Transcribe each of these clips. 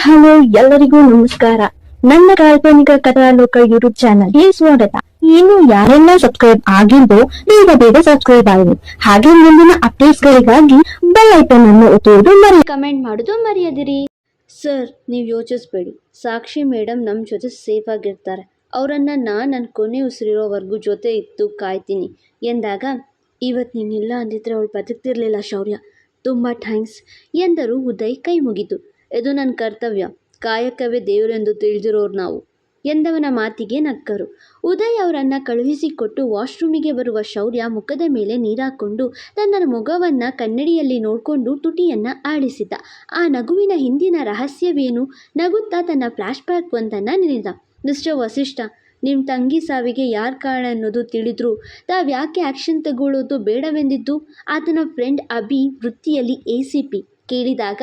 Hello ಎಲ್ಲರಿಗೂ ನಮಸ್ಕಾರ. ನನ್ನ ಕಾಲ್ಪನಿಕ ಕಥಾಲೋಕ ಯೂಟ್ಯೂಬ್ ಚಾನಲ್ಗೆ ಸ್ವಾಗತ. ಇನ್ನು ಯಾರೆಲ್ಲ ಸಬ್ಸ್ಕ್ರೈಬ್ ಆಗಿದ್ದೋ ಬೇಗ ಬೇಗ ಸಬ್ಸ್ಕ್ರೈಬ್ ಆಗಿ ಹಾಗೆ ಮುಂದಿನ ಅಪ್ಡೇಟ್ಸ್ ಗಳಿಗಾಗಿ ಬೆಲ್ ಐಕನ್ ಅನ್ನು ಒತ್ತುವುದು ಮರಿ ಕಮೆಂಟ್ ಮಾಡೋದು ಮರೆಯದಿರಿ. ಸರ್ ನೀವು ಯೋಚಿಸ್ಬೇಡಿ. ಸಾಕ್ಷಿ ಮೇಡಮ್ ನಮ್ಮ ಜೊತೆ ಸೇಫ್ ಆಗಿರ್ತಾರೆ. ಅವರನ್ನ ನಾನು ನನ್ನ ಕೊನೆ ಉಸಿರಿರೋವರೆಗೂ ಜೊತೆ ಇತ್ತು ಕಾಯ್ತೀನಿ. ಎಂದಾಗ ಇವತ್ತು ನೀನಿಲ್ಲ ಅಂದಿದ್ರೆ ಅವಳು ಬದುಕ್ತಿರ್ಲಿಲ್ಲ ಶೌರ್ಯ. ತುಂಬ ಥ್ಯಾಂಕ್ಸ್ ಎಂದರು ಉದಯ್ ಕೈ ಮುಗಿತು ಇದು ನನ್ನ ಕರ್ತವ್ಯ. ಕಾಯಕವೇ ದೇವರೆಂದು ತಿಳಿದಿರೋರು ನಾವು. ಎಂದವನ ಮಾತಿಗೆ ನಕ್ಕರು. ಉದಯ್ ಅವರನ್ನು ಕಳುಹಿಸಿಕೊಟ್ಟು ವಾಶ್ರೂಮಿಗೆ ಬರುವ ಶೌರ್ಯ ಮುಖದ ಮೇಲೆ ನೀರಾಕೊಂಡು ತನ್ನ ಮುಖವನ್ನು ಕನ್ನಡಿಯಲ್ಲಿ ನೋಡಿಕೊಂಡು ತುಟಿಯನ್ನು ಆಡಿಸಿದ ಆ ನಗುವಿನ ಹಿಂದಿನ ರಹಸ್ಯವೇನು? ನಗುತ್ತಾ ತನ್ನ ಫ್ಲ್ಯಾಶ್ ಬ್ಯಾಕ್ ಒಂದನ್ನು ನೆನೆದ. ಮಿಸ್ಟರ್ ವಸಿಷ್ಠ ನಿಮ್ಮ ತಂಗಿ ಸಾವಿಗೆ ಯಾರು ಕಾರಣ ಅನ್ನೋದು ತಿಳಿದ್ರು ತಾವು ಯಾಕೆ ಆ್ಯಕ್ಷನ್ ತಗೊಳ್ಳೋದು ಬೇಡವೆಂದಿದ್ದು? ಆತನ ಫ್ರೆಂಡ್ ಅಭಿ ವೃತ್ತಿಯಲ್ಲಿ ಎ ಸಿ ಪಿ. ಕೇಳಿದಾಗ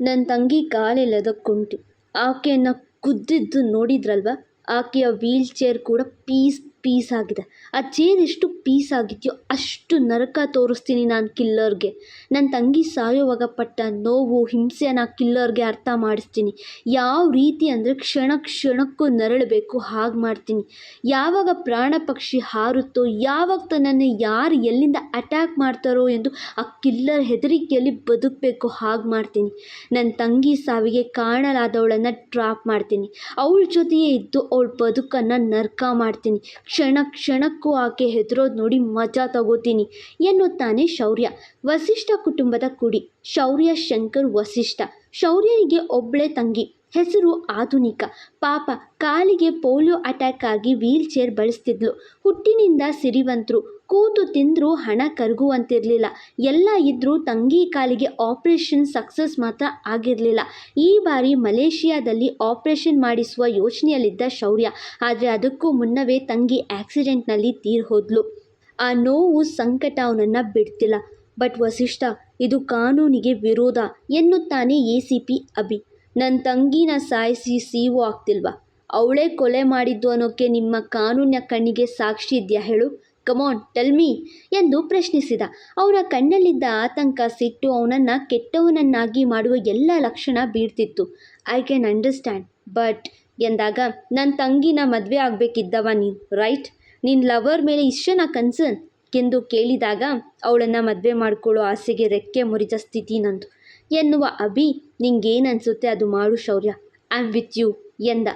ನನ್ನ ತಂಗಿ ಕಾಲೆಲ್ಲದ ಕುಂಟು ಆಕೆಯನ್ನು ಕುದ್ದಿದ್ದು ನೋಡಿದ್ರಲ್ವ? ಆಕೆಯ ವೀಲ್ ಚೇರ್ ಕೂಡ ಪೀಸ್ ಪೀಸ್ ಆಗಿದೆ ಆ ಚೇನ್ ಎಷ್ಟು ಪೀಸ್ ಆಗಿದೆಯೋ ಅಷ್ಟು ನರಕ ತೋರಿಸ್ತೀನಿ ನಾನು ಕಿಲ್ಲರ್ಗೆ. ನನ್ನ ತಂಗಿ ಸಾಯೋವಾಗ ಪಟ್ಟ ನೋವು, ಹಿಂಸೆನ ಕಿಲ್ಲರ್ಗೆ ಅರ್ಥ ಮಾಡಿಸ್ತೀನಿ. ಯಾವ ರೀತಿ ಅಂದರೆ ಕ್ಷಣ ಕ್ಷಣಕ್ಕೂ ನರಳಬೇಕು, ಹಾಗೆ ಮಾಡ್ತೀನಿ. ಯಾವಾಗ ಪ್ರಾಣ ಪಕ್ಷಿ ಹಾರುತ್ತೋ, ಯಾವಾಗ ತನ್ನನ್ನು ಯಾರು ಎಲ್ಲಿಂದ ಅಟ್ಯಾಕ್ ಮಾಡ್ತಾರೋ ಎಂದು ಆ ಕಿಲ್ಲರ್ ಹೆದರಿಕೆಯಲ್ಲಿ ಬದುಕಬೇಕು, ಹಾಗೆ ಮಾಡ್ತೀನಿ. ನನ್ನ ತಂಗಿ ಸಾವಿಗೆ ಕಾಣಲಾದವಳನ್ನು ಟ್ರಾಪ್ ಮಾಡ್ತೀನಿ. ಅವಳ ಜೊತೆಯೇ ಇದ್ದು ಅವಳ ಬದುಕನ್ನು ನರ್ಕ ಮಾಡ್ತೀನಿ. ಕ್ಷಣ ಕ್ಷಣಕ್ಕೂ ಆಕೆ ಹೆದರೋದು ನೋಡಿ ಮಜಾ ತಗೋತೀನಿ ಎನ್ನುತ್ತಾನೆ ಶೌರ್ಯ. ವಸಿಷ್ಠ ಕುಟುಂಬದ ಕುಡಿ. ಶೌರ್ಯ ಶಂಕರ್ ವಸಿಷ್ಠ. ಶೌರ್ಯನಿಗೆ ಒಬ್ಬಳೇ ತಂಗಿ. ಹೆಸರು ಆಧುನಿಕ. ಪಾಪ, ಕಾಲಿಗೆ ಪೋಲಿಯೋ ಅಟ್ಯಾಕ್ ಆಗಿ ವೀಲ್ ಚೇರ್ ಬಳಸ್ತಿದ್ಲು. ಹುಟ್ಟಿನಿಂದ ಸಿರಿವಂತರು. ಕೂತು ತಿಂದರೂ ಹಣ ಕರಗುವಂತಿರಲಿಲ್ಲ. ಎಲ್ಲ ಇದ್ದರೂ ತಂಗಿ ಕಾಲಿಗೆ ಆಪರೇಷನ್ ಸಕ್ಸಸ್ ಮಾತ್ರ ಆಗಿರಲಿಲ್ಲ. ಈ ಬಾರಿ ಮಲೇಷಿಯಾದಲ್ಲಿ ಆಪರೇಷನ್ ಮಾಡಿಸುವ ಯೋಚನೆಯಲ್ಲಿದ್ದ ಶೌರ್ಯ. ಆದರೆ ಅದಕ್ಕೂ ಮುನ್ನವೇ ತಂಗಿ ಆಕ್ಸಿಡೆಂಟ್ನಲ್ಲಿ ತೀರ್ ಹೋದ್ಲು. ಆ ನೋವು ಸಂಕಟ ಅವನನ್ನು ಬಿಡ್ತಿಲ್ಲ. ಬಟ್ ವಸಿಷ್ಠ, ಇದು ಕಾನೂನಿಗೆ ವಿರೋಧ ಎನ್ನುತ್ತಾನೆ ಎ ಸಿ ಪಿ ಅಭಿ. ನನ್ನ ತಂಗಿನ ಸಾಯಿಸಿ ಸಿ ಒ ಆಗ್ತಿಲ್ವಾ? ಅವಳೇ ಕೊಲೆ ಮಾಡಿದ್ದು ಅನ್ನೋಕ್ಕೆ ನಿಮ್ಮ ಕಾನೂನಿನ ಕಣ್ಣಿಗೆ ಸಾಕ್ಷಿ ಇದೆಯಾ ಹೇಳು. ಕಮಾನ್ ಟೆಲ್ ಮೀ ಎಂದು ಪ್ರಶ್ನಿಸಿದ. ಅವರ ಕಣ್ಣಲ್ಲಿದ್ದ ಆತಂಕ, ಸಿಟ್ಟು ಅವನನ್ನು ಕೆಟ್ಟವನನ್ನಾಗಿ ಮಾಡುವ ಎಲ್ಲ ಲಕ್ಷಣ ಬೀಳ್ತಿತ್ತು ಐ ಕ್ಯಾನ್ ಅಂಡರ್ಸ್ಟ್ಯಾಂಡ್ ಬಟ್ ಎಂದಾಗ ನನ್ನ ತಂಗಿನ ಮದುವೆ ಆಗಬೇಕಿದ್ದವ ನೀನು ರೈಟ್ ನಿನ್ನ ಲವರ್ ಮೇಲೆ ಇಷ್ಟನ ಕನ್ಸರ್ನ್ ಎಂದು ಕೇಳಿದಾಗ, ಅವಳನ್ನು ಮದುವೆ ಮಾಡಿಕೊಳ್ಳೋ ಆಸೆಗೆ ರೆಕ್ಕೆ ಮುರಿದ ಸ್ಥಿತಿ ನಂದು. ಎನ್ನುವ ಅಭಿ ನಿಂಗೇನು ಅನಿಸುತ್ತೆ ಅದು ಮಾಡು Shaurya I am with you ಎಂದ.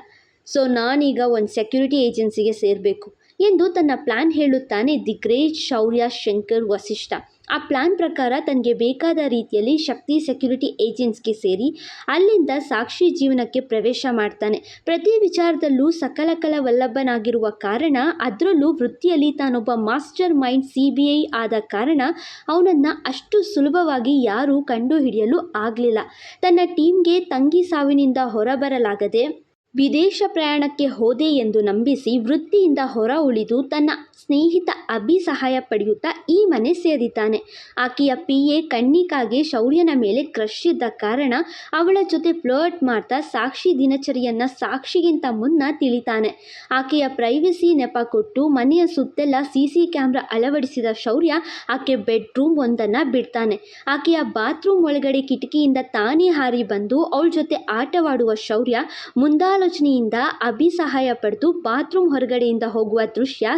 ಸೊ ನಾನೀಗ ಒಂದು ಸೆಕ್ಯೂರಿಟಿ ಏಜೆನ್ಸಿಗೆ ಸೇರಬೇಕು. ಎಂದು ತನ್ನ ಪ್ಲ್ಯಾನ್ ಹೇಳುತ್ತಾನೆ ದಿ ಗ್ರೇಟ್ ಶೌರ್ಯ, ಶಂಕರ್, ವಸಿಷ್ಠ. ಆ ಪ್ಲ್ಯಾನ್ ಪ್ರಕಾರ ತನಗೆ ಬೇಕಾದ ರೀತಿಯಲ್ಲಿ ಶಕ್ತಿ, ಸೆಕ್ಯುರಿಟಿ ಏಜೆನ್ಸ್ಗೆ ಸೇರಿ ಅಲ್ಲಿಂದ ಸಾಕ್ಷಿ ಜೀವನಕ್ಕೆ ಪ್ರವೇಶ ಮಾಡ್ತಾನೆ. ಪ್ರತಿ ವಿಚಾರದಲ್ಲೂ ಸಕಲಕಲ ವಲ್ಲಭನಾಗಿರುವ ಕಾರಣ, ಅದರಲ್ಲೂ ವೃತ್ತಿಯಲ್ಲಿ ತಾನೊಬ್ಬ mastermind C B I ಆದ ಕಾರಣ ಅವನನ್ನು ಅಷ್ಟು ಸುಲಭವಾಗಿ ಯಾರೂ ಕಂಡುಹಿಡಿಯಲು ಆಗಲಿಲ್ಲ. ತನ್ನ ಟೀಮ್ಗೆ ತಂಗಿ ಸಾವಿನಿಂದ ಹೊರಬರಲಾಗದೆ ವಿದೇಶ ಪ್ರಯಾಣಕ್ಕೆ ಹೋದೆ ಎಂದು ನಂಬಿಸಿ ವೃತ್ತಿಯಿಂದ ಹೊರ ಉಳಿದು ತನ್ನ ಸ್ನೇಹಿತ ಅಭಿ ಸಹಾಯ ಪಡೆಯುತ್ತಾ ಈ ಮನೆ ಸೇರಿದ್ದಾನೆ. ಆಕೆಯ ಪಿ ಎ ಕಣ್ಣಿಕಾಗೆ ಶೌರ್ಯನ ಮೇಲೆ ಕ್ರಶ್ ಇದ್ದ ಕಾರಣ ಅವಳ ಜೊತೆ ಫ್ಲರ್ಟ್ ಮಾಡ್ತಾ ಸಾಕ್ಷಿ ದಿನಚರಿಯನ್ನು ಸಾಕ್ಷಿಗಿಂತ ಮುನ್ನ ತಿಳಿತಾನೆ. ಆಕೆಯ ಪ್ರೈವಸಿ ನೆಪ ಕೊಟ್ಟು ಮನೆಯ ಸುತ್ತೆಲ್ಲ ಸಿ ಸಿ ಕ್ಯಾಮ್ರಾ ಅಳವಡಿಸಿದ ಶೌರ್ಯ ಆಕೆ ಬೆಡ್ರೂಮ್ ಒಂದನ್ನು ಬಿಡ್ತಾನೆ. ಆಕೆಯ ಬಾತ್ರೂಮ್ ಒಳಗಡೆ ಕಿಟಕಿಯಿಂದ ತಾನೇ ಹಾರಿ ಬಂದು ಅವಳ ಜೊತೆ ಆಟವಾಡುವ ಶೌರ್ಯ ಮುಂದಾಲೋಚನೆಯಿಂದ ಅಭಿ ಸಹಾಯ ಪಡೆದು ಬಾತ್ರೂಮ್ ಹೊರಗಡೆಯಿಂದ ಹೋಗುವ ದೃಶ್ಯ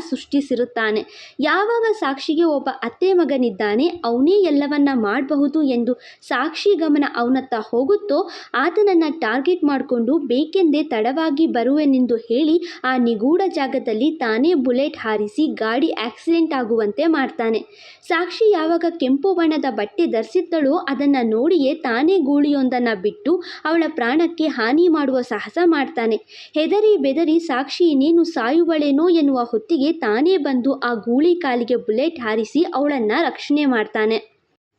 ಸೃಷ್ಟಿಸಿರುತ್ತಾನೆ ಯಾವಾಗ ಸಾಕ್ಷಿಗೆ ಒಬ್ಬ ಅತ್ತೆ ಮಗನಿದ್ದಾನೆ, ಅವನೇ ಎಲ್ಲವನ್ನ ಮಾಡಬಹುದು ಎಂದು ಸಾಕ್ಷಿ ಗಮನ ಅವನತ್ತ ಹೋಗುತ್ತೋ, ಆತನನ್ನು ಟಾರ್ಗೆಟ್ ಮಾಡಿಕೊಂಡು ಬೇಕೆಂದೇ ತಡವಾಗಿ ಬರುವೆನೆಂದು ಹೇಳಿ, ಆ ನಿಗೂಢ ಜಾಗದಲ್ಲಿ ತಾನೇ ಬುಲೆಟ್ ಹಾರಿಸಿ ಗಾಡಿ ಆಕ್ಸಿಡೆಂಟ್ ಆಗುವಂತೆ ಮಾಡ್ತಾನೆ. ಸಾಕ್ಷಿ ಯಾವಾಗ ಕೆಂಪು ಬಣ್ಣದ ಬಟ್ಟೆ ಧರಿಸಿದ್ದಳೋ, ಅದನ್ನು ನೋಡಿಯೇ ತಾನೇ ಗೂಳಿಯೊಂದನ್ನು ಬಿಟ್ಟು ಅವಳ ಪ್ರಾಣಕ್ಕೆ ಹಾನಿ ಮಾಡುವ ಸಾಹಸ ಮಾಡ್ತಾನೆ. ಹೆದರಿ ಬೆದರಿ ಸಾಕ್ಷಿ ಇನ್ನೇನು ಸಾಯುವಳೇನೋ ಎನ್ನುವ ಹೊತ್ತಿಗೆ ತಾನೇ ಬಂದು ಆ ಗೂಳಿ ಕಾಲಿಗೆ ಬುಲೆಟ್ ಹಾರಿಸಿ ಅವಳನ್ನು ರಕ್ಷಣೆ ಮಾಡ್ತಾನೆ.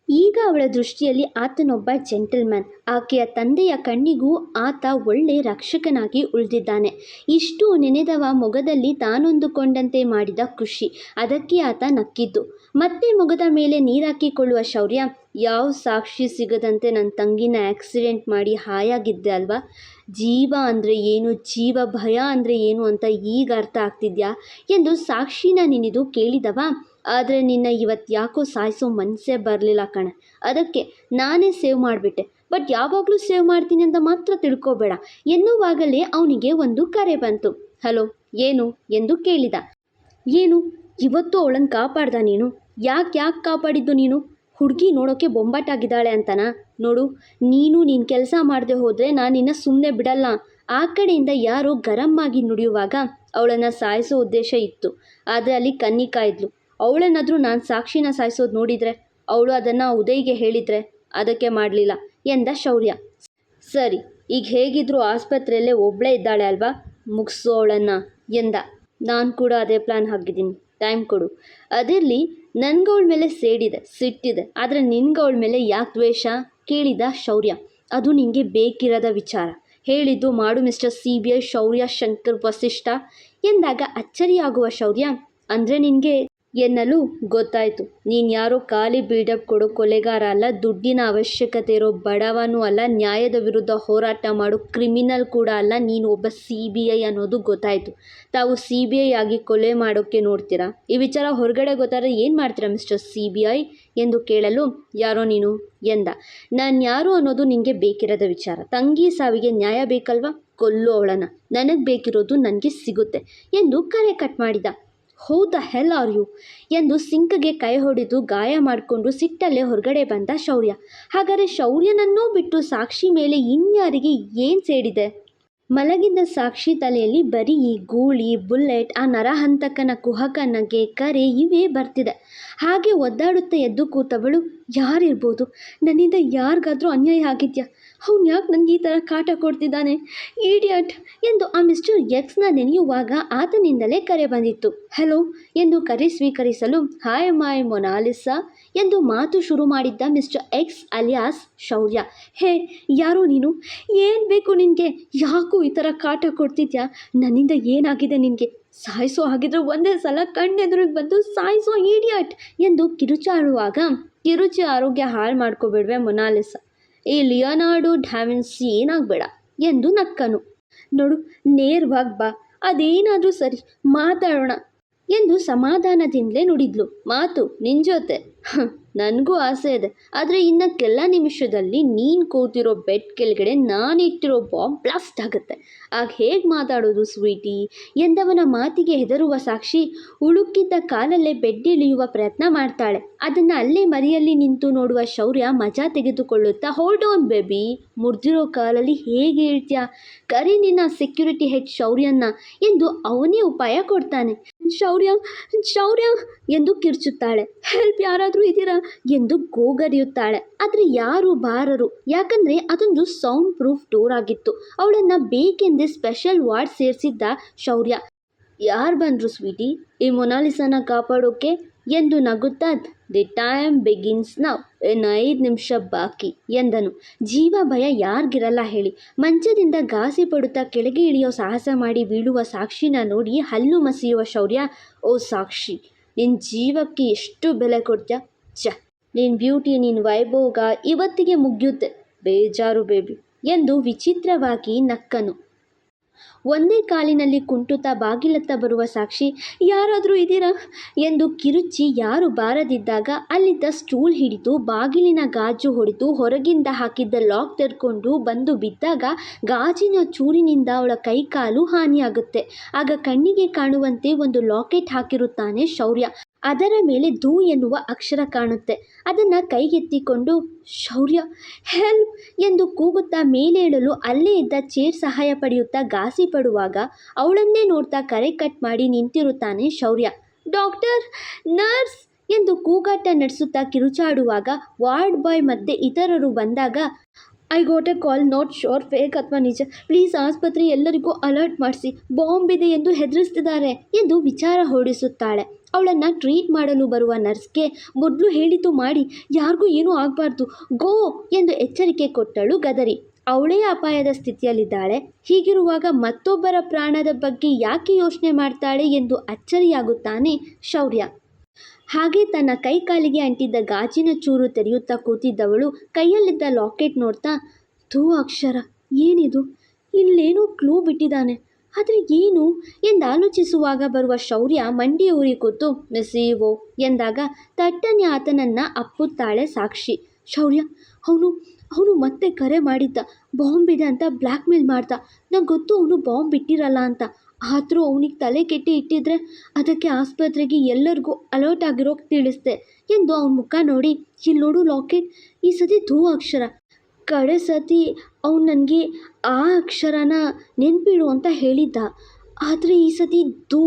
ಈಗ ಅವಳ ದೃಷ್ಟಿಯಲ್ಲಿ ಆತನೊಬ್ಬ ಜೆಂಟಲ್ಮ್ಯಾನ್. ಆಕೆಯ ತಂದೆಯ ಕಣ್ಣಿಗೂ ಆತ ಒಳ್ಳೆ ರಕ್ಷಕನಾಗಿ ಉಳಿದಿದ್ದಾನೆ. ಇಷ್ಟು ನೆನೆದವ ಮೊಗದಲ್ಲಿ ತಾನೊಂದುಕೊಂಡಂತೆ ಮಾಡಿದ ಖುಷಿ. ಅದಕ್ಕೆ ಆತ ನಕ್ಕಿದ್ದು. ಮತ್ತೆ ಮೊಗದ ಮೇಲೆ ನೀರಾಕಿಕೊಳ್ಳುವ ಶೌರ್ಯ. ಯಾವ ಸಾಕ್ಷಿ ಸಿಗದಂತೆ ನನ್ನ ತಂಗಿನ ಆಕ್ಸಿಡೆಂಟ್ ಮಾಡಿ ಹಾಯಾಗಿದ್ದೆ ಅಲ್ವಾ? ಜೀವ ಅಂದರೆ ಏನು? ಜೀವ ಭಯ ಅಂದರೆ ಏನು ಅಂತ ಈಗ ಅರ್ಥ ಆಗ್ತಿದ್ಯಾ? ಎಂದು ಸಾಕ್ಷಿನ ನೆನೆದು ಕೇಳಿದವ ಆದರೆ ನಿನ್ನ ಇವತ್ತು ಯಾಕೋ ಸಾಯಿಸೋ ಮನಸ್ಸೇ ಬರಲಿಲ್ಲ ಕಣೆ. ಅದಕ್ಕೆ ನಾನೇ ಸೇವ್ ಮಾಡಿಬಿಟ್ಟೆ. ಬಟ್ ಯಾವಾಗಲೂ ಸೇವ್ ಮಾಡ್ತೀನಿ ಅಂತ ಮಾತ್ರ ತಿಳ್ಕೊಬೇಡ. ಎನ್ನುವಾಗಲೇ ಅವನಿಗೆ ಒಂದು ಕರೆ ಬಂತು. ಹಲೋ, ಏನು ಎಂದು ಕೇಳಿದ. ಏನು, ಇವತ್ತು ಅವಳನ್ನು ಕಾಪಾಡ್ದ ನೀನು? ಯಾಕೆ ಯಾಕೆ ಕಾಪಾಡಿದ್ದು ನೀನು? ಹುಡುಗಿ ನೋಡೋಕ್ಕೆ ಬೊಂಬಾಟಾಗಿದ್ದಾಳೆ ಅಂತನಾ? ನೋಡು, ನೀನು ನೀನು ಕೆಲಸ ಮಾಡದೆ ಹೋದರೆ ನಾನು ನಿನ್ನ ಸುಮ್ಮನೆ ಬಿಡಲ್ಲ. ಆ ಕಡೆಯಿಂದ ಯಾರೋ ಗರಂ ಆಗಿ ನುಡಿಯುವಾಗ ಅವಳನ್ನು ಸಾಯಿಸೋ ಉದ್ದೇಶ ಇತ್ತು. ಆದರೆ ಅಲ್ಲಿ ಕನ್ನಿಕಾ ಇದ್ಲು. ಅವಳನ್ನಾದರೂ ನಾನು ಸಾಕ್ಷಿನ ಸಾಯಿಸೋದು ನೋಡಿದರೆ ಅವಳು ಅದನ್ನು ಉದಯ್ಗೆ ಹೇಳಿದರೆ ಅದಕ್ಕೆ ಮಾಡಲಿಲ್ಲ ಎಂದ ಶೌರ್ಯ. ಸರಿ, ಈಗ ಹೇಗಿದ್ರು ಆಸ್ಪತ್ರೆಯಲ್ಲೇ ಒಬ್ಬಳೇ ಇದ್ದಾಳೆ ಅಲ್ವಾ? ಮುಗಿಸು ಅವಳನ್ನು, ಎಂದ. ನಾನು ಕೂಡ ಅದೇ ಪ್ಲ್ಯಾನ್ ಹಾಕಿದ್ದೀನಿ ಟೈಮ್ ಕೊಡು. ಅದಿರಲಿ ನನ್ಗವಳ ಮೇಲೆ ಸೇಡಿದೆ, ಸಿಟ್ಟಿದೆ. ಆದರೆ ನಿನ್ಗವಳ ಮೇಲೆ ಯಾಕೆ ದ್ವೇಷ? ಕೇಳಿದ ಶೌರ್ಯ. ಅದು ನಿನಗೆ ಬೇಕಿರದ ವಿಚಾರ. ಹೇಳಿದ್ದು ಮಾಡು mister C B I Shaurya Shankar Vasishta. ಎಂದಾಗ ಅಚ್ಚರಿಯಾಗುವ ಶೌರ್ಯ ಅಂದರೆ ನಿನಗೆ ಎನ್ನಲು ಗೊತ್ತಾಯಿತು. ನೀನು ಯಾರೋ ಖಾಲಿ ಬಿಲ್ಡಪ್ ಕೊಡೋ ಕೊಲೆಗಾರ ಅಲ್ಲ, ದುಡ್ಡಿನ ಅವಶ್ಯಕತೆ ಇರೋ ಬಡವನೂ ಅಲ್ಲ, ನ್ಯಾಯದ ವಿರುದ್ಧ ಹೋರಾಟ ಮಾಡೋ ಕ್ರಿಮಿನಲ್ ಕೂಡ ಅಲ್ಲ, ನೀನು ಒಬ್ಬ ಸಿ ಬಿ ಐ ಅನ್ನೋದು ಗೊತ್ತಾಯಿತು. ತಾವು ಸಿ ಬಿ ಐ ಆಗಿ ಕೊಲೆ ಮಾಡೋಕ್ಕೆ ನೋಡ್ತೀರಾ? ಈ ವಿಚಾರ ಹೊರಗಡೆ ಗೊತ್ತಾದ್ರೆ ಏನು ಮಾಡ್ತೀರಾ ಮಿಸ್ಟರ್ ಸಿ ಬಿ ಐ? ಎಂದು ಕೇಳಲು, ಯಾರೋ ನೀನು? ಎಂದ. ನಾನು ಯಾರು ಅನ್ನೋದು ನಿನಗೆ ಬೇಕಿರದ ವಿಚಾರ. ತಂಗಿ ಸಾವಿಗೆ ನ್ಯಾಯ ಬೇಕಲ್ವಾ? ಕೊಲ್ಲು ಅವಳನ್ನು. ನನಗೆ ಬೇಕಿರೋದು ನನಗೆ ಸಿಗುತ್ತೆ ಎಂದು ಕರೆ ಕಟ್ ಮಾಡಿದ. How the hell are you ಎಂದು ಸಿಂಕ್ಗೆ ಕೈ ಹೊಡೆದು ಗಾಯ ಮಾಡಿಕೊಂಡು ಸಿಟ್ಟಲ್ಲೇ ಹೊರಗಡೆ ಬಂದ ಶೌರ್ಯ. ಹಾಗಾದರೆ ಶೌರ್ಯನನ್ನೂ ಬಿಟ್ಟು ಸಾಕ್ಷಿ ಮೇಲೆ ಇನ್ಯಾರಿಗೆ ಏನು ಸೇಡಿದೆ ಮಲಗಿದ್ದ ಸಾಕ್ಷಿ ತಲೆಯಲ್ಲಿ ಬರೀ ಗೂಳಿ, ಬುಲೆಟ್, ಆ ನರಹಂತಕನ ಕುಹಕ ನಗೆ ಕರೆ ಇವೇ ಬರ್ತಿದೆ. ಹಾಗೆ ಒದ್ದಾಡುತ್ತಾ ಎದ್ದು ಕೂತವಳು ಯಾರಿರ್ಬೋದು? ನನ್ನಿಂದ ಯಾರಿಗಾದರೂ ಅನ್ಯಾಯ ಆಗಿದ್ಯಾ? ಅವ್ನು ಯಾಕೆ ನನಗೆ ಈ ಥರ ಕಾಟ ಕೊಡ್ತಿದ್ದಾನೆ? ಈಡಿಯಟ್ ಎಂದು ಆ ಮಿಸ್ಟರ್ ಎಕ್ಸ್ನ ನೆನೆಯುವಾಗ ಆತನಿಂದಲೇ ಕರೆ ಬಂದಿತ್ತು. ಹಲೋ? ಎಂದು ಕರೆ ಸ್ವೀಕರಿಸಲು, ಹಾಯ್, ಮಾಯ್ ಮೊನಾಲಿಸಾ ಎಂದು ಮಾತು ಶುರು ಮಾಡಿದ್ದ ಮಿಸ್ಟರ್ ಎಕ್ಸ್ ಅಲಿಯಾಸ್ ಶೌರ್ಯ. ಹೇ, ಯಾರು ನೀನು? ಏನು ಬೇಕು ನಿನಗೆ? ಯಾಕೂ ಈ ಥರ ಕಾಟ ಕೊಡ್ತಿದ್ಯಾ? ನನ್ನಿಂದ ಏನಾಗಿದೆ ನಿನಗೆ? ಸಾಯಿಸೋ ಹಾಗಿದ್ರೆ ಒಂದೇ ಸಲ ಕಣ್ಣೆದುರಿಗೆ ಬಂದು ಸಾಯಿಸೋ ಈಡಿಯಟ್ ಎಂದು ಕಿರುಚಾಡುವಾಗ ಕಿರುಚಿ ಆರೋಗ್ಯ ಹಾಳು ಮಾಡ್ಕೊಬಿಡ್ವೆ ಮೊನಾಲಿಸ. ಈ ಲಿಯೋನಾರ್ಡು ಡ್ಯಾವಿನ್ಸಿ ಏನಾಗಬೇಡ ಎಂದು ನಕ್ಕನು. ನೋಡು, ನೇರವಾಗಿ ಬಾ, ಅದೇನಾದರೂ ಸರಿ, ಮಾತಾಡೋಣ ಎಂದು ಸಮಾಧಾನದಿಂದಲೇ ನುಡಿದ್ಲು. ಮಾತು ನಿನ್ನ ಜೊತೆ. ನನಗೂ ಆಸೆ ಇದೆ. ಆದರೆ ಇನ್ನು ಕೆಲ ನಿಮಿಷದಲ್ಲಿ ನೀನು ಕೂತಿರೋ ಬೆಡ್ ಕೆಳಗಡೆ ನಾನು ಇಟ್ಟಿರೋ ಬಾಂಬ್ ಬ್ಲಾಸ್ಟ್ ಆಗುತ್ತೆ. ಆಗ ಹೇಗೆ ಮಾತಾಡೋದು ಸ್ವೀಟಿ? ಎಂದವನ ಮಾತಿಗೆ ಹೆದರುವ ಸಾಕ್ಷಿ ಉಳುಕಿದ್ದ ಕಾಲಲ್ಲೇ ಬೆಡ್ ಇಳಿಯುವ ಪ್ರಯತ್ನ ಮಾಡ್ತಾಳೆ. ಅದನ್ನು ಅಲ್ಲೇ ಮರಿಯಲ್ಲಿ ನಿಂತು ನೋಡುವ ಶೌರ್ಯ ಮಜಾ ತೆಗೆದುಕೊಳ್ಳುತ್ತಾ ಹೋಲ್ಡ್ ಆನ್ ಬೇಬಿ ಮುರಿದಿರೋ ಕಾಲಲ್ಲಿ ಹೇಗೆ ಹೇಳ್ತೀಯಾ? ಕರಿ ನಿನ್ನ ಸೆಕ್ಯೂರಿಟಿ ಹೆಡ್ ಶೌರ್ಯನ ಎಂದು ಅವನೇ ಉಪಾಯ ಕೊಡ್ತಾನೆ. ಶೌರ್ಯ ಶೌರ್ಯ ಎಂದು ಕಿರ್ಚುತ್ತಾಳೆ. ಹೆಲ್ಪ್ ಯಾರಾದರೂ ಇದ್ದೀರಾ ಎಂದು ಗೋಗರಿಯುತ್ತಾಳೆ. ಆದರೆ ಯಾರು ಬಾರರು? ಯಾಕಂದರೆ ಅದೊಂದು ಸೌಂಡ್ ಪ್ರೂಫ್ ಡೋರ್ ಆಗಿತ್ತು. ಅವಳನ್ನು ಬೇಕೆಂದೇ ಸ್ಪೆಷಲ್ ವಾರ್ಡ್ ಸೇರಿಸಿದ್ದ ಶೌರ್ಯ. ಯಾರು ಬಂದರು ಸ್ವೀಟಿ ಈ ಮೊನಾಲಿಸನ ಕಾಪಾಡೋಕೆ? ಎಂದು ನಗುತ್ತಾ ದಿ ಟೈಮ್ ಬಿಗಿನ್ಸ್ ನಾವು ಇನ್ನು ಐದು ನಿಮಿಷ ಬಾಕಿ, ಎಂದನು. ಜೀವ ಭಯ ಯಾರಿಗಿರಲ್ಲ ಹೇಳಿ. ಮಂಚದಿಂದ ಗಾಸಿ ಪಡುತ್ತಾ ಕೆಳಗೆ ಇಳಿಯೋ ಸಾಹಸ ಮಾಡಿ ಬೀಳುವ ಸಾಕ್ಷಿನ ನೋಡಿ ಹಲ್ಲು ಮಸಿಯುವ ಶೌರ್ಯ, ಓ ಸಾಕ್ಷಿ ನಿನ್ನ ಜೀವಕ್ಕೆ ಎಷ್ಟು ಬೆಲೆ ಕೊಡ್ತೀಯ? ಛ ನಿನ್ನ ಬ್ಯೂಟಿ ನಿನ್ನ ವೈಭೋಗ ಇವತ್ತಿಗೆ ಮುಗಿಯುತ್ತೆ. ಬೇಜಾರು ಬೇಬಿ ಎಂದು ವಿಚಿತ್ರವಾಗಿ ನಕ್ಕನು. ಒಂದೇ ಕಾಲಿನಲ್ಲಿ ಕುಂಟುತ್ತಾ ಬಾಗಿಲತ್ತ ಬರುವ ಸಾಕ್ಷಿ, ಯಾರಾದರೂ ಇದ್ದೀರಾ ಎಂದು ಕಿರುಚಿ ಯಾರು ಬಾರದಿದ್ದಾಗ ಅಲ್ಲಿದ್ದ ಸ್ಟೂಲ್ ಹಿಡಿದು ಬಾಗಿಲಿನ ಗಾಜು ಹೊಡೆದು ಹೊರಗಿಂದ ಹಾಕಿದ್ದ ಲಾಕ್ ತೆರ್ಕೊಂಡು ಬಂದು ಬಿದ್ದಾಗ ಗಾಜಿನ ಚೂರಿನಿಂದ ಅವಳ ಕೈಕಾಲು ಹಾನಿಯಾಗುತ್ತೆ. ಆಗ ಕಣ್ಣಿಗೆ ಕಾಣುವಂತೆ ಒಂದು ಲಾಕೆಟ್ ಹಾಕಿರುತ್ತಾನೆ ಶೌರ್ಯ. ಅದರ ಮೇಲೆ ಧೂ ಎನ್ನುವ ಅಕ್ಷರ ಕಾಣುತ್ತೆ. ಅದನ್ನು ಕೈಗೆತ್ತಿಕೊಂಡು, ಶೌರ್ಯ, ಹೆಲ್ಪ್! ಎಂದು ಕೂಗುತ್ತಾ ಮೇಲೇಳಲು ಅಲ್ಲೇ ಇದ್ದ ಚೇರ್ ಸಹಾಯ ಪಡೆಯುತ್ತಾ ಗಾಸಿ ಪಡುವಾಗ ಅವಳನ್ನೇ ನೋಡ್ತಾ ಕರೆ ಕಟ್ ಮಾಡಿ ನಿಂತಿರುತ್ತಾನೆ ಶೌರ್ಯ. Doctor, nurse! ಎಂದು ಕೂಗಾಟ ನಡೆಸುತ್ತಾ ಕಿರುಚಾಡುವಾಗ ವಾರ್ಡ್ ಬಾಯ್ ಮತ್ತೆ ಇತರರು ಬಂದಾಗ, I got a call, not sure fake ಅಥವಾ ನಿಜ. ಪ್ಲೀಸ್ ಆಸ್ಪತ್ರೆ ಎಲ್ಲರಿಗೂ ಅಲರ್ಟ್ ಮಾಡಿಸಿ. ಬಾಂಬ್ ಇದೆ ಎಂದು ಹೆದರಿಸ್ತಿದ್ದಾರೆ ಎಂದು ವಿಚಾರ ಹೊರಡಿಸುತ್ತಾಳೆ. ಅವಳನ್ನು ಟ್ರೀಟ್ ಮಾಡಲು ಬರುವ ನರ್ಸ್ಗೆ ಮೊದಲು ಹೇಳಿತು ಮಾಡಿ, ಯಾರಿಗೂ ಏನೂ ಆಗಬಾರ್ದು, ಗೋ ಎಂದು ಎಚ್ಚರಿಕೆ ಕೊಟ್ಟಳು ಗದರಿ. ಅವಳೇ ಅಪಾಯದ ಸ್ಥಿತಿಯಲ್ಲಿದ್ದಾಳೆ. ಹೀಗಿರುವಾಗ ಮತ್ತೊಬ್ಬರ ಪ್ರಾಣದ ಬಗ್ಗೆ ಯಾಕೆ ಯೋಚನೆ ಮಾಡ್ತಾಳೆ ಎಂದು ಅಚ್ಚರಿಯಾಗುತ್ತಾನೆ ಶೌರ್ಯ. ಹಾಗೆ ತನ್ನ ಕೈ ಕಾಲಿಗೆ ಅಂಟಿದ್ದ ಗಾಜಿನ ಚೂರು ತೆರೆಯುತ್ತಾ ಕೂತಿದ್ದವಳು ಕೈಯಲ್ಲಿದ್ದ ಲಾಕೆಟ್ ನೋಡ್ತಾ ಥೂ ಅಕ್ಷರ, ಏನಿದು? ಇಲ್ಲೇನೋ ಕ್ಲೂ ಬಿಟ್ಟಿದ್ದಾನೆ. ಆದರೆ ಏನು? ಎಂದು ಆಲೋಚಿಸುವಾಗ ಬರುವ ಶೌರ್ಯ ಮಂಡಿ ಊರಿ ಕೂತು ಮೆಸೀವೋ ಎಂದಾಗ ತಟ್ಟನೆ ಆತನನ್ನು ಅಪ್ಪುತ್ತಾಳೆ ಸಾಕ್ಷಿ. ಶೌರ್ಯ, ಅವನು ಅವನು ಮತ್ತೆ ಕರೆ ಮಾಡಿದ್ದ, ಬಾಂಬ್ ಇದೆ ಅಂತ ಬ್ಲ್ಯಾಕ್ ಮೇಲ್ ಮಾಡ್ದ. ನಂಗೆ ಗೊತ್ತು ಅವನು ಬಾಂಬ್ ಇಟ್ಟಿರಲ್ಲ ಅಂತ. ಆದರೂ ಅವನಿಗೆ ತಲೆ ಕೆಟ್ಟಿ ಇಟ್ಟಿದ್ರೆ ಅದಕ್ಕೆ ಆಸ್ಪತ್ರೆಗೆ ಎಲ್ಲರಿಗೂ ಅಲರ್ಟ್ ಆಗಿರೋಕ್ಕೆ ತಿಳಿಸ್ದೆ, ಎಂದು ಅವನ ಮುಖ ನೋಡಿ. ಇಲ್ಲಿ ನೋಡು ಲಾಕೆಟ್, ಈ ಸತಿ ಧೂ ಅಕ್ಷರ. ಕಡೆ ಸತಿ ಅವ್ನು ನನಗೆ ಆ ಅಕ್ಷರನ ನೆನ್ಪಿಡು ಅಂತ ಹೇಳಿದ್ದ. ಆದರೆ ಈ ಸತಿ ಧೂ,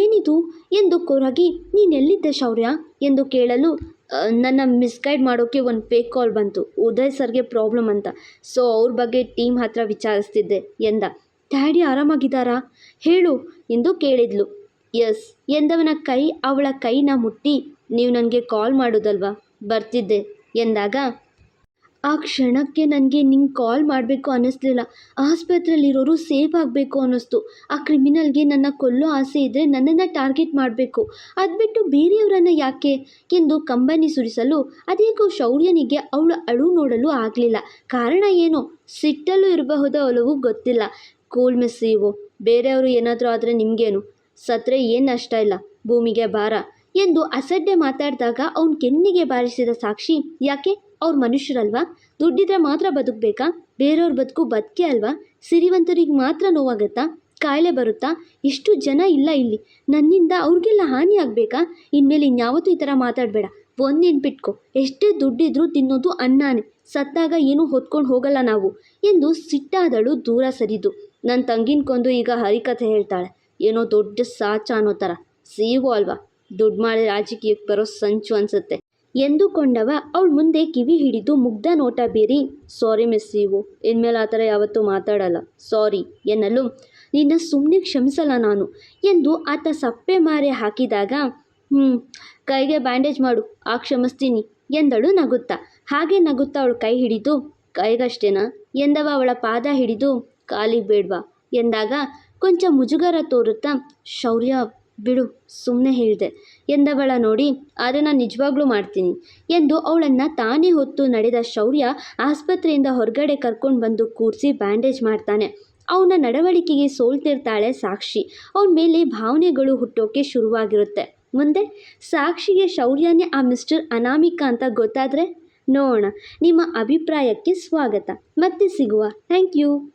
ಏನಿದು ಎಂದು ಕೊರಗಿ, ನೀನೆಲ್ಲಿದ್ದೆ ಶೌರ್ಯ ಎಂದು ಕೇಳಲು ನನ್ನ ಮಿಸ್ಗೈಡ್ ಮಾಡೋಕ್ಕೆ ಒಂದು ಫೇಕ್ ಕಾಲ್ ಬಂತು. ಉದಯ್ ಸರ್ಗೆ ಪ್ರಾಬ್ಲಮ್ ಅಂತ. ಸೊ ಅವ್ರ ಬಗ್ಗೆ ಟೀಮ್ ಹತ್ರ ವಿಚಾರಿಸ್ತಿದ್ದೆ ಎಂದ. ಡ್ಯಾಡಿ ಆರಾಮಾಗಿದ್ದಾರಾ? ಹೇಳು, ಎಂದು ಕೇಳಿದ್ಲು. ಎಸ್, ಎಂದವನ ಕೈ ಅವಳ ಕೈನ ಮುಟ್ಟಿ, ನೀವು ನನಗೆ ಕಾಲ್ ಮಾಡೋದಲ್ವಾ? ಬರ್ತಿದ್ದೆ, ಎಂದಾಗ ಆ ಕ್ಷಣಕ್ಕೆ ನನಗೆ ನಿಂಗೆ ಕಾಲ್ ಮಾಡಬೇಕು ಅನ್ನಿಸ್ಲಿಲ್ಲ ಆಸ್ಪತ್ರೆಯಲ್ಲಿರೋರು ಸೇಫ್ ಆಗಬೇಕು ಅನ್ನಿಸ್ತು ಆ ಕ್ರಿಮಿನಲ್ಗೆ ನನ್ನ ಕೊಲ್ಲೋ ಆಸೆ ಇದ್ದರೆ ನನ್ನನ್ನು ಟಾರ್ಗೆಟ್ ಮಾಡಬೇಕು. ಅದು ಬಿಟ್ಟು ಬೇರೆಯವರನ್ನು ಯಾಕೆ? ಎಂದು ಕಂಬನಿ ಸುರಿಸಲು ಅದೇಕೋ ಶೌರ್ಯನಿಗೆ ಅವಳ ಅಳು ನೋಡಲು ಆಗಲಿಲ್ಲ. ಕಾರಣ ಏನೋ? ಸಿಟ್ಟಲ್ಲೂ ಇರಬಹುದೋ ಒಲವು ಗೊತ್ತಿಲ್ಲ. ಕೂಲ್ ಮಿಸ್ ಇವು. ಬೇರೆಯವರು ಏನಾದರೂ ಆದರೆ ನಿಮಗೇನು? ಸತ್ರೆ ಏನು ನಷ್ಟ ಇಲ್ಲ. ಭೂಮಿಗೆ ಭಾರ. ಎಂದು ಅಸಡ್ಡೆ ಮಾತಾಡಿದಾಗ ಅವನ ಕೆನ್ನಿಗೆ ಬಾರಿಸಿದ ಸಾಕ್ಷಿ, ಯಾಕೆ? ಅವ್ರು ಮನುಷ್ಯರಲ್ವಾ? ದುಡ್ಡಿದ್ರೆ ಮಾತ್ರ ಬದುಕಬೇಕಾ? ಬೇರೆಯವ್ರ ಬದುಕು ಬದುಕೆ ಅಲ್ವಾ? ಸಿರಿವಂತರಿಗೆ ಮಾತ್ರ ನೋವಾಗುತ್ತಾ? ಕಾಯಿಲೆ ಬರುತ್ತಾ? ಇಷ್ಟು ಜನ ಇಲ್ಲ ಇಲ್ಲಿ. ನನ್ನಿಂದ ಅವ್ರಿಗೆಲ್ಲ ಹಾನಿ ಆಗಬೇಕಾ? ಇನ್ಮೇಲೆ ಇನ್ಯಾವತ್ತೂ ಈ ಥರ ಮಾತಾಡಬೇಡ. ಒಂದು ನೆನ್ಪಿಟ್ಕೊ. ಎಷ್ಟೇ ದುಡ್ಡಿದ್ರೂ ತಿನ್ನೋದು ಅನ್ನಾನೆ. ಸತ್ತಾಗ ಏನೂ ಹೊತ್ಕೊಂಡು ಹೋಗಲ್ಲ ನಾವು. ಎಂದು ಸಿಟ್ಟಾದಳು ದೂರ ಸರಿದು. ನನ್ನ ತಂಗಿನ ಕೊಂದು ಈಗ ಹರಿಕಥೆ ಹೇಳ್ತಾಳೆ. ಏನೋ ದೊಡ್ಡ ಸಾಚ ಅನ್ನೋ ಥರ. ಸಿಗೋ ಅಲ್ವಾ? ದುಡ್ಡು ಮಾಡಿ ರಾಜಕೀಯಕ್ಕೆ ಬರೋ ಸಂಚು ಅನ್ಸುತ್ತೆ. ಎಂದುಕೊಂಡವ, ಅವಳು ಮುಂದೆ ಕಿವಿ ಹಿಡಿದು ಮುಗ್ಧ ನೋಟ ಬೀರಿ, ಸಾರಿ ಮಿಸ್ ಇವು. ಇನ್ಮೇಲೆ ಆ ಥರ ಯಾವತ್ತೂ ಮಾತಾಡಲ್ಲ. ಸಾರಿ ಎನ್ನಲು, ನಿನ್ನ ಸುಮ್ಮನೆ ಕ್ಷಮಿಸಲ್ಲ ನಾನು ಎಂದು ಆತ ಸಪ್ಪೆ ಮಾರೆ ಹಾಕಿದಾಗ ಹ್ಞೂ ಕೈಗೆ ಬ್ಯಾಂಡೇಜ್ ಮಾಡು, ಆ ಕ್ಷಮಿಸ್ತೀನಿ ಎಂದಳು ನಗುತ್ತಾ. ಹಾಗೆ ನಗುತ್ತಾ ಅವಳು ಕೈ ಹಿಡಿದು, ಕೈಗಷ್ಟೇನಾ? ಎಂದವ ಅವಳ ಪಾದ ಹಿಡಿದು ಕಾಲಿಗೆ ಬೇಡ್ವಾ ಎಂದಾಗ ಕೊಂಚ ಮುಜುಗರ ತೋರುತ್ತಾ, ಶೌರ್ಯ, ಬಿಡು ಸುಮ್ಮನೆ ಹೇಳಿದೆ. ಎಂದವಳ ನೋಡಿ ಅದನ್ನು ನಿಜವಾಗ್ಲೂ ಮಾಡ್ತೀನಿ ಎಂದು ಅವಳನ್ನು ತಾನೇ ಹೊತ್ತು ನಡೆದ ಶೌರ್ಯ ಆಸ್ಪತ್ರೆಯಿಂದ ಹೊರಗಡೆ ಕರ್ಕೊಂಡು ಬಂದು ಕೂರಿಸಿ ಬ್ಯಾಂಡೇಜ್ ಮಾಡ್ತಾನೆ. ಅವನ ನಡವಳಿಕೆಗೆ ಸೋಲ್ತಿರ್ತಾಳೆ ಸಾಕ್ಷಿ. ಅವನ ಮೇಲೆ ಭಾವನೆಗಳು ಹುಟ್ಟೋಕೆ ಶುರುವಾಗಿರುತ್ತೆ. ಮುಂದೆ ಸಾಕ್ಷಿಗೆ ಶೌರ್ಯನೇ ಆ ಮಿಸ್ಟರ್ ಅನಾಮಿಕಾ ಅಂತ ಗೊತ್ತಾದರೆ ನೋಡೋಣ. ನಿಮ್ಮ ಅಭಿಪ್ರಾಯಕ್ಕೆ ಸ್ವಾಗತ. ಮತ್ತೆ ಸಿಗುವ. Thank you.